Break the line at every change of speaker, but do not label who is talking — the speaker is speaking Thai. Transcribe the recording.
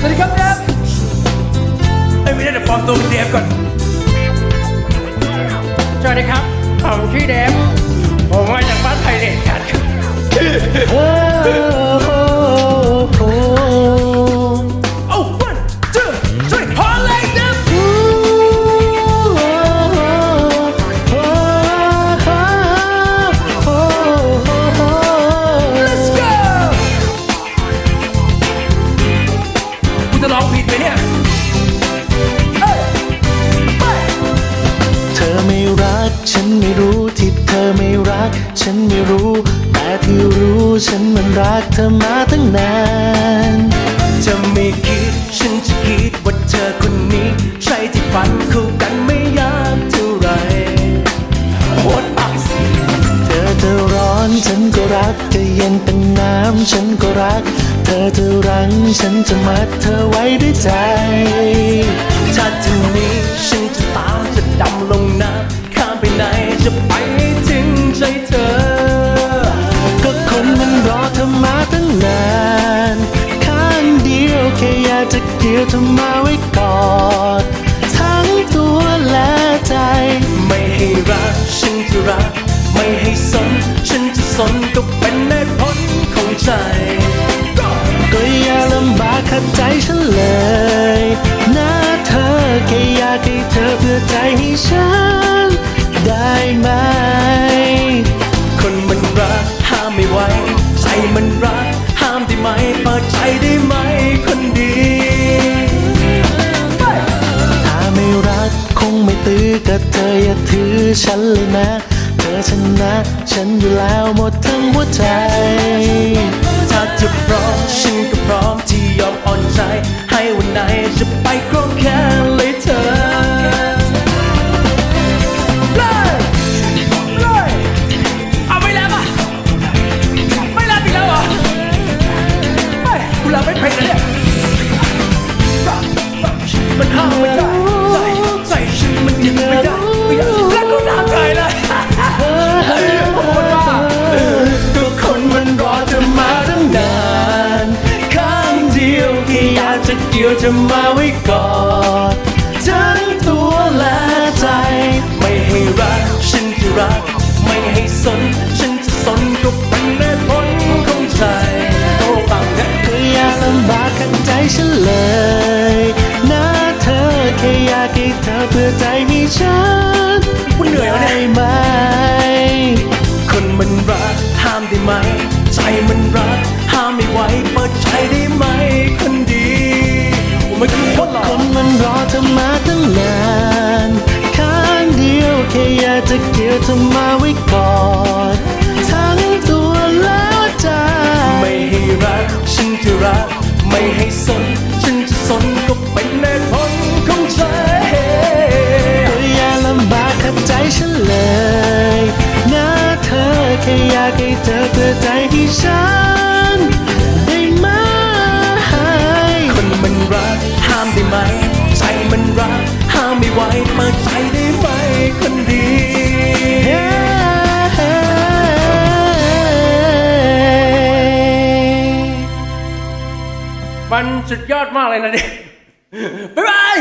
สวัสดีครับเดฟเอ้ยไม่ได้เดี๋ยวปลอมตัวเป็นเดฟก่อน สวัสดีครับ ผมชื่อเดฟผมมาจากบ้านไผ่เด็กกันโอ้
ฉันไม่รู้ที่เธอไม่รัก ฉันไม่รู้ แต่ที่รู้ฉันมันรักเธอมาตั้งนาน
จะไม่คิด ฉันจะคิดว่าเธอคนนี้ ใช่ที่ฝันคู่กันไม่ยากเท่าไหรโคตรอัก
เธอร้อนฉันก็รักจะเย็นเป็นน้ำฉันก็รัก เธอจะรังฉันจะมัดเธอไว้ด้วยใจ
ถ้าทีนี้ นานข้างเดี
ยวแค่อยากจะเกี่ยวเธอมาไว้กอดทั้งตัวและใจ
ไม่ให้รักฉันจะรัก ไม่ให้สน ฉันจะสนก็เป็นในผลของใจ
ก็อย่าลำบากขัดใจฉันเลยนะเธอแค่อยากให้เธอเพื่อใจให้ฉัน
รักห้ามไม่ไหวใจมันรักห้ามได้ไหมเปิดใจได้ไหมคนดี
ถ้าไม่รักคงไม่ตื้อกับเธออย่าถือฉันเลยนะ เธอชนะฉันอยู่แล้วหมดทั้งหัวใจ
ถ้าเธอพร้อมฉันก็พร้อมที่ยอมอ่อนใจ ให้วันไหนจะไปครองแค่ อยากจะเกี่ยวจะมาไว้กอดทั้งตัวและใจ ไม่ให้รักฉันจะรัก ไม่ให้สน ฉันจะสนก็เป็นในผลของใจโอ้ฟังนะ
ก็อย่าลำบากขัดใจฉันเลย จะ
เกี่
ยวเธอมาไว้ก่อนทั้งตัวแล้วใจ
ไม่ให้รัก ฉันจะรัก ไม่ให้สน ฉันจะสนก็เป็นในผลของใจ
ก็อย่าลำบากขัดใจฉันเลย นะเธอแค่อยากให้เธอเพื่อใจ
มันสุดยอดมากเลยนะเนี่ยบ๊ายบาย